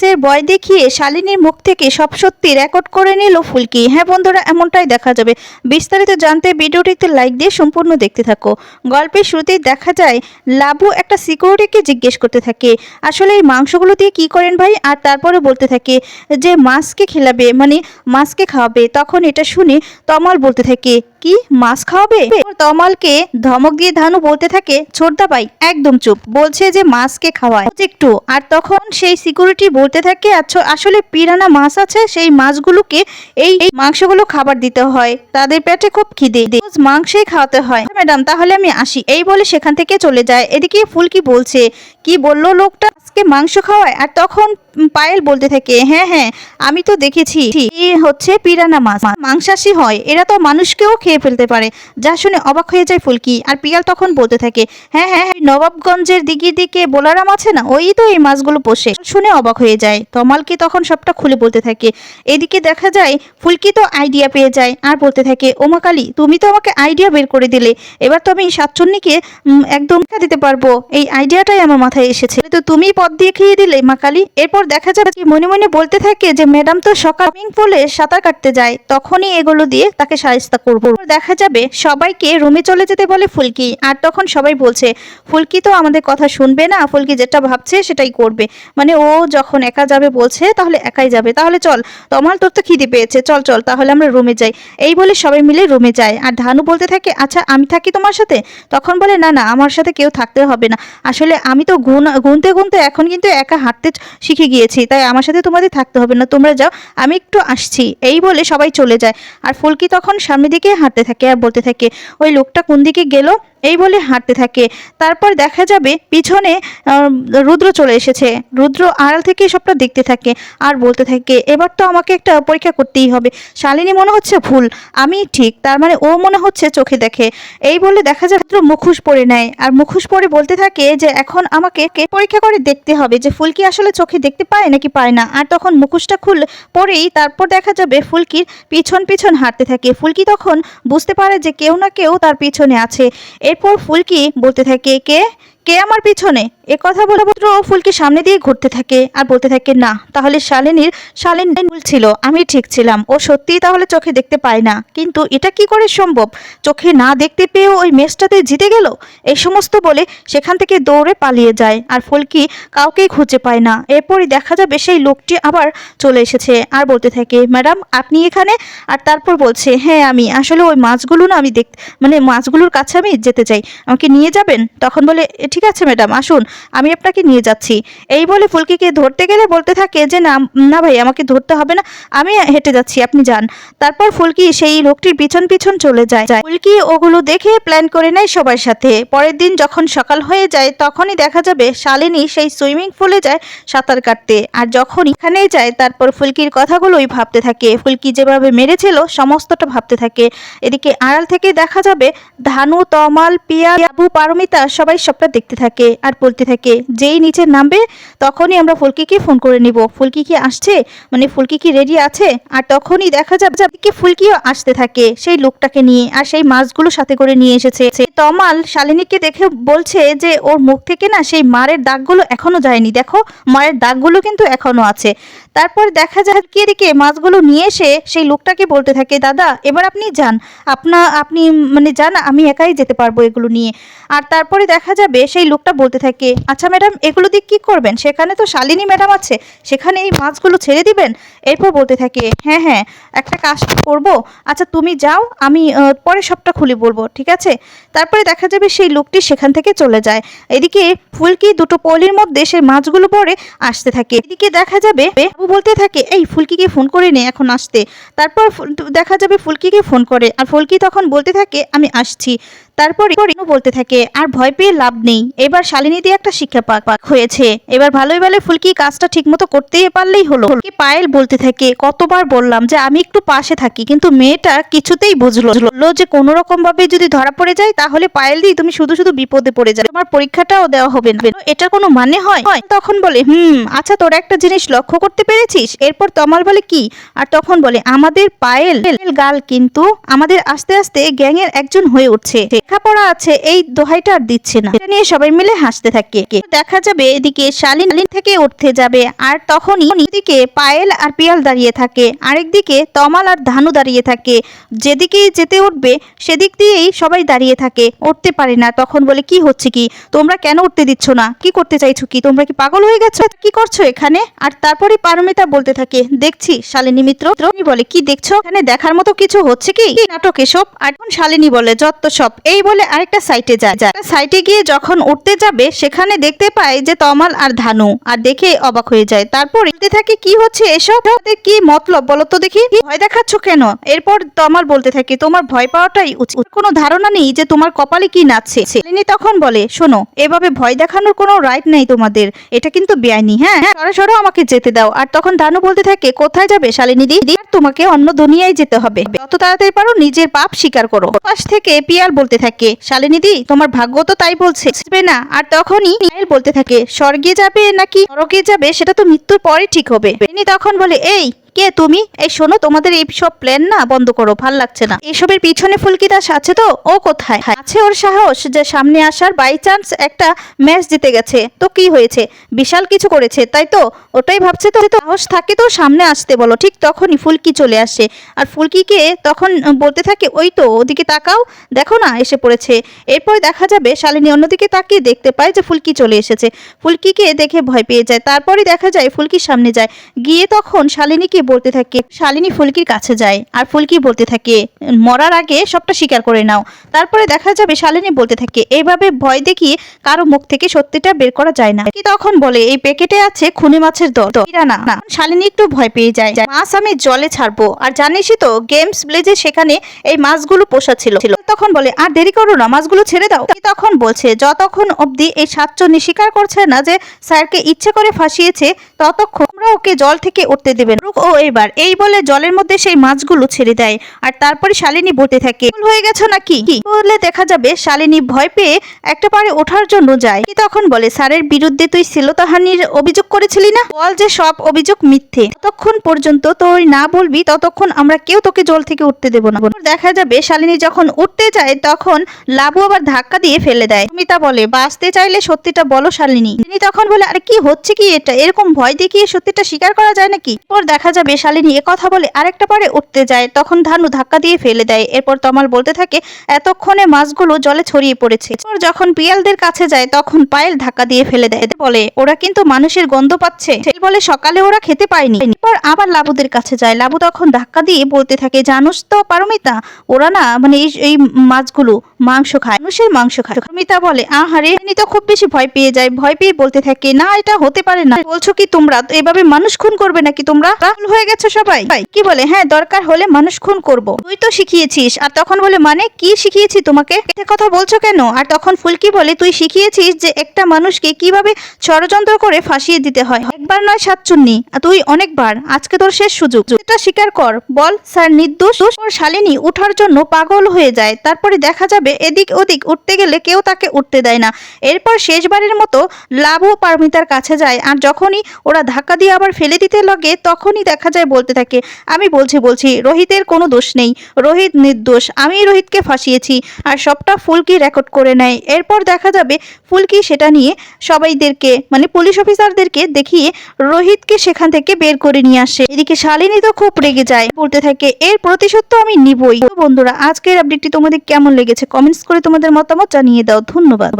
সে ভয় দেখিয়ে শালিনীর মুখ থেকে সব সত্যি রেকর্ড করে নিল ফুলকি। হ্যাঁ বন্ধুরা, এমনটাই দেখা যাবে। বিস্তারিত জানতে ভিডিওটিতে লাইক দিয়ে সম্পূর্ণ দেখতে থাকো। গল্পের শুরুতেই দেখা যায়, লাবু একটা সিকিউরিটিকে জিজ্ঞেস করতে থাকে, আসলে এই মাংসগুলো দিয়ে কি করেন ভাই? আর তারপরে বলতে থাকে যে, মাছকে খেলাবে মানে মাছকে খাওয়াবে। তখন এটা শুনে তমাল বলতে থাকে, কি, মাছ খাওয়াবে? তমালকে ধমক দিয়ে ধানু বলতে থাকে, ছোটদা ভাই, একদম চুপ। বলছে যে, মাছকে খাওয়ায়। একটু। আর তখন সেই সিকিউরিটি বলতে থাকে। আসলে পিরানা মাছ আছে, সেই মাছগুলোকে এই মাংসগুলো খাবার দিতে হয়। তাদের পেটে খুব খিদে। মাংসই খাওয়াতে হয়, ম্যাডাম, তাহলে আমি আসি। এই বলে সেখান থেকে চলে যায়। এদিকে ফুলকি বলছে, কি বলল লোকটা? আজকে মাংস খাওয়ায়? আর তখন পায়েল বলতে থাকে হ্যাঁ হ্যাঁ আমি তো দেখেছি। হচ্ছে পিরানা মাছ। মাংসাশী হয় এরা তো মানুষকেও খেয়ে ফেলতে পারে। যা শুনে অবাক হয়ে যায় ফুলকি। আর পিয়াল তখন বলতে থাকে হ্যাঁ হ্যাঁ হ্যাঁ, নবাবগঞ্জের দিকে দিকে বোলারাম আছে না? ওই তো এই মাছগুলো পোষে। শুনে অবাক হয়ে যায়। তমালকে তখন সবটা খুলে বলতে থাকে। এদিকে দেখা যায় ফুলকি তো আইডিয়া পেয়ে যায় আর বলতে থাকে ওমা কালী তুমি তো আমাকে আইডিয়া বের করে দিলে। এবার তো আমি সাতচন্নিকে একদম দিতে পারব। এই আইডিয়াটাই আমার মাথায় এসেছে। তো তুমি পথ দিয়ে খেয়ে দিলে মা কালী। এরপর দেখা যাবে কি মনে মনে বলতে থাকে যে ম্যাডাম তো সকাল সুইমিং পুলে সাঁতার কাটতে যায়, তখনই এগুলো দিয়ে তাকে সাহিস্তা করব। দেখা যাবে সবাইকে রুমে চলে যেতে বলে ফুলকি, আর তখন সবাই বলছে, ফুলকি তো আমাদের কথা শুনবে না, ফুলকি যেটা ভাবছে সেটাই করবে। মানে ও যখন একা যাবে বলছে, তাহলে একাই যাবে। তাহলে চল তোমার তোর তো খিদে পেয়েছে, চল চল, তাহলে আমরা রুমে যাই। এই বলে সবাই মিলে রুমে যায়, আর ধানু বলতে থাকে আচ্ছা আমি থাকি তোমার সাথে? তখন বলে, না না, আমার সাথে কেউ থাকতে হবে না। আসলে আমি তো গুন গুনতে গুনতে এখন কিন্তু একা হাঁটতে শিখে গিয়েছি তাই আমার সাথে তোমাদের থাকতে হবে না। তোমরা যাও, আমি একটু আসছি। এই বলে সবাই চলে যায়। আর ফুলকি তখন সামনের দিকে হাঁটতে থাকে আর বলতে থাকে, ওই লোকটা কোন দিকে গেল? এই বলে হাঁটতে থাকে। তারপর দেখা যাবে পিছনে রুদ্র চলে এসেছে। রুদ্র আড়াল থেকে সবটা দেখতে থাকে আর বলতে থাকে, এবার তো আমাকে একটা পরীক্ষা করতেই হবে। শালিনী মনে হচ্ছে ভুল। আমি ঠিক, তার মানে ও মনে হচ্ছে চোখে দেখে। এই বলে দেখা যায় রুদ্র মুখোশ পরে নেয় আর মুখোশ পরে বলতে থাকে যে, এখন আমাকে পরীক্ষা করে দেখতে হবে? যে ফুলকি আসলে চোখে দেখতে পায় নাকি পায় না? আর তখন মুখোশটা খুল পরেই তারপর দেখা যাবে ফুলকির পিছন পিছন হাঁটতে থাকে। ফুলকি তখন বুঝতে পারে যে কেউ না কেউ তার পিছনে আছে। এরপর ফুলকি বলতে থাকে কে? কে আমার পিছনে? এ কথা বলে পুত্র ফুলকি সামনে দিয়ে ঘুরতে থাকে আর বলতে থাকে না তাহলে শালিনীর শালিন ভুল ছিল আমি ঠিক ছিলাম। ও সত্যিই তাহলে চোখে দেখতে পায় না। কিন্তু এটা কি করে সম্ভব? চোখে না দেখতে পেয়েও ওই ম্যাচটাতে জিতে গেল? এই সমস্ত বলে সেখান থেকে দৌড়ে পালিয়ে যায় আর ফুলকি কাউকেই খুঁজে পায় না। এরপরই দেখা যাবে সেই লোকটি আবার চলে এসেছে আর বলতে থাকে ম্যাডাম আপনি এখানে? আর তারপর বলছে হ্যাঁ আমি। আসলে ওই মাছগুলো না আমি দেখ মানে মাছগুলোর কাছে আমি যেতে চাই। আমাকে নিয়ে যাবেন? তখন বলে "এ, ঠিক আছে ম্যাডাম আসুন। আমি আপনাকে নিয়ে যাচ্ছি। এই বলে ফুলকিকে ধরতে গেলে বলতে থাকে যে, না না ভাই, আমাকে ধরতে হবে না। আমি হেঁটে যাচ্ছি, আপনি যান। তারপর ফুলকি সেই লোকটির পিছন পিছন চলে যায়। যায়। ফুলকি ওগুলো দেখে প্ল্যান করে নেয় সবার সাথে। পরের দিন যখন সকাল হয়ে যায়, তখনই দেখা যাবে শালিনী সেই সুইমিং পুলে যায় সাঁতার কাটতে। আর যখন এখানেই যায়, তারপর ফুলকির কথাগুলোই ভাবতে থাকে। ফুলকি যেভাবে মেরেছিল, সমস্তটা ভাবতে থাকে। এদিকে আড়াল থেকে দেখা যাবে, ধানু, তমাল, পিয়া, আবু, পারমিতা সবাই সবটা দেখতে থাকে। আর বলতে থাকে যেই নিচে নামবে, তখনই আমরা ফুলকিকে ফোন করে নিব। ফুলকি কি আসছে? মানে ফুলকি কি রেডি আছে? আর তখনই দেখা যাবে কি ফুলকিও আসতে থাকে সেই লোকটাকে নিয়ে আর সেই মাছগুলো সাথে করে নিয়ে এসেছে। তমাল শালিনীকে দেখে বলছে যে ওর মুখ থেকে না সেই মারের দাগগুলো এখনও যায়নি। দেখো মায়ের দাগগুলো কিন্তু এখনও আছে। তারপর দেখা যায় কি এদিকে মাছগুলো নিয়ে এসে সেই লোকটাকে বলতে থাকে, দাদা, এবার আপনি যান। আপনা আপনি মানে যান, আমি একাই যেতে পারব এগুলো নিয়ে। আর তারপরে দেখা যাবে সেই লোকটা বলতে থাকে আচ্ছা ম্যাডাম, এগুলো দিয়ে কী করবেন? সেখানে তো শালিনী ম্যাডাম আছে। সেখানে এই মাছগুলো ছেড়ে দিবেন? এরপর বলতে থাকে হ্যাঁ হ্যাঁ একটা কাজ করব। আচ্ছা তুমি যাও, আমি পরে সবটা খুলে বলব, ঠিক আছে? তারপরে দেখা যাবে সেই লোকটি সেখান থেকে চলে যায়। এদিকে ফুলকি দুটো পলির মধ্যে সেই মাছগুলো পরে আসতে থাকে। এদিকে দেখা যাবে, বাবু বলতে থাকে, এই, ফুলকিকে ফোন করে নে এখন আসতে। তারপর দেখা যাবে ফুলকিকে ফোন করে। আর ফুলকি তখন বলতে থাকে, আমি আসছি। তারপর বলতে থাকে, আর ভয় পেয়ে লাভ নেই। এবার শালিনী দিয়ে একটা শিক্ষা পাক পাক হয়েছে। এবার ভালোই ভালো ফুলকি কাজটা ঠিকমতো করতেই পারলেই হলো? পায়েল বলতে থাকে, কতবার বললাম যে আমি একটু পাশে থাকি, কিন্তু মেয়েটা কিছুতেই বুঝলো যে কোনো রকম ভাবে যদি ধরা পড়ে যায়, তাহলে পায়েল দি তুমি শুধু শুধু বিপদে পড়ে যাবে। তোমার পরীক্ষাটাও দেওয়া হবে না। এটার কোনো মানে হয়। তখন বলে, হুম আচ্ছা তোরা একটা জিনিস লক্ষ্য করতে পেরেছিস? এরপর তমাল বলে, কি? আর তখন বলে, আমাদের পায়েল গাল কিন্তু আমাদের আস্তে আস্তে গ্যাংয়ের একজন হয়ে উঠছে। লেখাপড়া আছে, এই দোহাইটা আর দিচ্ছে না। এটা নিয়ে সবাই মিলে হাসতে থাকে। দেখা যাবে এদিকে শালিন থেকে উঠতে যাবে, আর তখনই এদিকে পায়েল আর পিয়াল দাঁড়িয়ে থাকে। আরেকদিকে তমাল আর ধানু দাঁড়িয়ে থাকে। যেদিকে যেতে উঠবে, সেদিক দিয়েই সবাই দাঁড়িয়ে থাকে। উঠতে পারে না, তখন বলে, কি হচ্ছে কি? তোমরা কেন উঠতে দিচ্ছ না? কি করতে চাইছো কি? তোমরা কি পাগল হয়ে গেছো? কি করছ এখানে? আর তারপরে পারমিতা বলতে থাকে, দেখছি, শালিনী মিত্র বলে, কি দেখছ? এখানে দেখার মতো কিছু হচ্ছে কি? নাটক এসব? আর শালিনী বলে, যত সব, এই বলে আরেকটা সাইটে যায়। যায়। সাইটে গিয়ে যখন উঠতে যাবে, সেখানে দেখতে পায় যে তমাল আর ধানু, আর দেখে অবাক হয়ে যায়। তারপর বলতে থাকে, কি হচ্ছে এসব? কি মতলব? বলো তো দেখি। ভয় দেখাচ্ছ কেন? এরপর তমাল বলতে থাকে, তোমার ভয় পাওয়াটাই উচিত। কোনো ধারণা নেই যে তোমার কপালে কি নাচছে। শালিনী তখন বলে, শোনো, এভাবে ভয় দেখানোর কোনো রাইট নেই তোমাদের। এটা কিন্তু বেআইনি হ্যাঁ? সরো সরো আমাকে যেতে দাও। আর তখন ধানু বলতে থাকে, কোথায় যাবে শালিনী দি? আর তোমাকে অন্য দুনিয়ায় যেতে হবে। যত তাড়াতাড়ি পারো, নিজের পাপ স্বীকার করো। পাশ থেকে পিয়াল বলতে থাকে শালিনী দি তোমার ভাগ্য তো তাই বলছে। না? আর তখনই নীল বলতে থাকে, স্বর্গে যাবে নাকি নরকে যাবে, সেটা তো মৃত্যুর পরে ঠিক হবে। তিনি তখন বলে, এই কে তুমি? এই শোনো, তোমাদের এই সব প্ল্যান না বন্ধ করো, ভালো লাগছে না। এসবের পিছনে ফুলকি দাস আছে তো? ও কোথায়? আছে ওর সাহস যে সামনে আসার বাই চান্স একটা ম্যাচ জিতে গেছে। তো কি হয়েছে? বিশাল কিছু করেছে, তাই তো? ওটাই ভাবছে তো? সাহস থাকে তো সামনে আসতে বলো, ঠিক তখনই ফুলকি চলে আসে। আর ফুলকিকে তখন বলতে থাকে, ওই তো, ওদিকে তাকাও, দেখো না, এসে পড়েছে। এরপর দেখা যাবে, শালিনী অন্যদিকে তাকিয়ে দেখতে পায় যে ফুলকি চলে এসেছে। ফুলকিকে দেখে ভয় পেয়ে যায়। তারপরে দেখা যায় ফুলকির সামনে যায়। গিয়ে তখন শালিনীকে বলতে থাকে, শালিনী ফুলকির কাছে যায় আর ফুলকি বলতে থাকে, মরার আগে সবটা স্বীকার করে নাও। তারপরে দেখা যাবে শালিনী বলতে থাকে এইভাবে ভয় দেখিয়ে কারও মুখ থেকে সত্যিটা বের করা যায় না। কি তখন বলে, এই প্যাকেটে আছে খুনি মাছের এরা না। শালিনী একটু ভয় পেয়ে যায় মাছ আমি জলে ছাড়বো। আর জানিসই তো, গেমস ব্লেজে সেখানে এই মাছগুলো পোষা ছিল। তখন বলে, আর দেরি করো না, মাছগুলো ছেড়ে দাও। তখন বলছে, যতক্ষণ অবধি এই সাতচন্নি স্বীকার করছে না যে স্যারকে ইচ্ছে করে ফাঁসিয়েছে, ততক্ষণ ওকে জল থেকে উঠতে দেবেন ও এবার এই বলে জলের মধ্যে সেই মাছগুলো ছেড়ে দেয় আর তারপরে শালিনী বলতে থাকে। হয়ে গেছো নাকি? কি বলে দেখা যাবে, শালিনী ভয় পেয়ে একটা পারে ওঠার জন্য যায়। তখন বলে, স্যারের বিরুদ্ধে তুই শ্লীলতাহানির অভিযোগ করেছিলি না? বল যে সব অভিযোগ মিথ্যে। ততক্ষণ পর্যন্ত তুই না বলবি, ততক্ষণ আমরা কেউ তোকে জল থেকে উঠতে দেবো না। দেখা যাবে, শালিনী যখন উঠতে যায়, তখন লাবু আবার ধাক্কা দিয়ে ফেলে দেয়। সুমিতা বলে, বাঁচতে চাইলে সত্যিটা বলো, শালিনী। তিনি তখন বলে, আরে কি হচ্ছে কি এটা? এরকম ভয় দেখিয়ে সত্যিটা স্বীকার করা যায় নাকি? এরপর দেখা যাবে শালিনী এ কথা বলে আরেকটা পারে উঠতে যায়। তখন ধানু ধাক্কা দিয়ে ফেলে দেয়। এরপর তমাল বলতে থাকে, এতক্ষণে মাছগুলো জলে ছড়িয়ে পড়েছে। যখন পিয়ালদের কাছে যায়, তখন পায়েল ধাক্কা দিয়ে ফেলে দেয়। বলে, ওরা কিন্তু মানুষের গন্ধ পাচ্ছে। বলে, সকালে ওরা খেতে পায়নি। এরপর আবার লাবুদের কাছে যায়। লাবু তখন ধাক্কা দিয়ে বলতে থাকে, জানুস তো পারমিতা, ওরা না মানে এই মাছগুলো মাংস খায়, মানুষের মাংস খায়। পারমিতা বলে, আহারে তো খুব বেশি ভয় পেয়ে যায়। ভয় পেয়ে বলতে থাকে, না, এটা হতে পারে না। বলছো কি তোমরা? এভাবে মানুষ খুন করবে নাকি তোমরা? হয়ে গেছো সবাই? কি বলে? হ্যাঁ দরকার হলে মানুষ খুন করব। তুই তো শিখিয়েছিস। আর তখন বলে মানে? কি শিখিয়েছি তোমাকে? এটা কথা বলছো কেন? আর তখন ফুলকি বলে, তুই শিখিয়েছিস যে একটা মানুষকে কীভাবে ষড়যন্ত্র করে ফাঁসিয়ে দিতে হয়? একবার নয়, সাতচুন্নি। তুই অনেকবার। আজকে তোর শেষ সুযোগ। এটা স্বীকার কর। বল, স্যার, নির্দোষ ওর শালিনী উঠার জন্য পাগল হয়ে যায়। তারপরে দেখা যাবে এদিক ওদিক উঠতে গেলে কেউ তাকে উঠতে দেয় না। এরপর শেষবারের মতো লাভ ও পারমিতার কাছে যায়। আর যখনই ওরা ধাক্কা দিয়ে আবার ফেলে দিতে লাগে, তখনই দেখা যায় বলতে থাকে, আমি বলছি বলছি, রোহিতের কোনো দোষ নেই, রোহিত নির্দোষ আমি রোহিতকে ফাঁসিয়েছি, আর সবটা ফুলকি রেকর্ড করে নেয়। এরপর দেখা যাবে ফুলকি সেটা নিয়ে সবাইদেরকে মানে পুলিশ অফিসারদেরকে দেখিয়ে রোহিতকে সেখান থেকে বের করে নিয়ে আসে। এদিকে শালিনী তো খুব রেগে যায়, বলতে থাকে, এর প্রতিশোধ তো আমি নিবই। বন্ধুরা, আজকের আপডেটটি তোমাদের কেমন লেগেছে? কমেন্টস করে তোমাদের মতামত জানিয়ে দাও। ধন্যবাদ।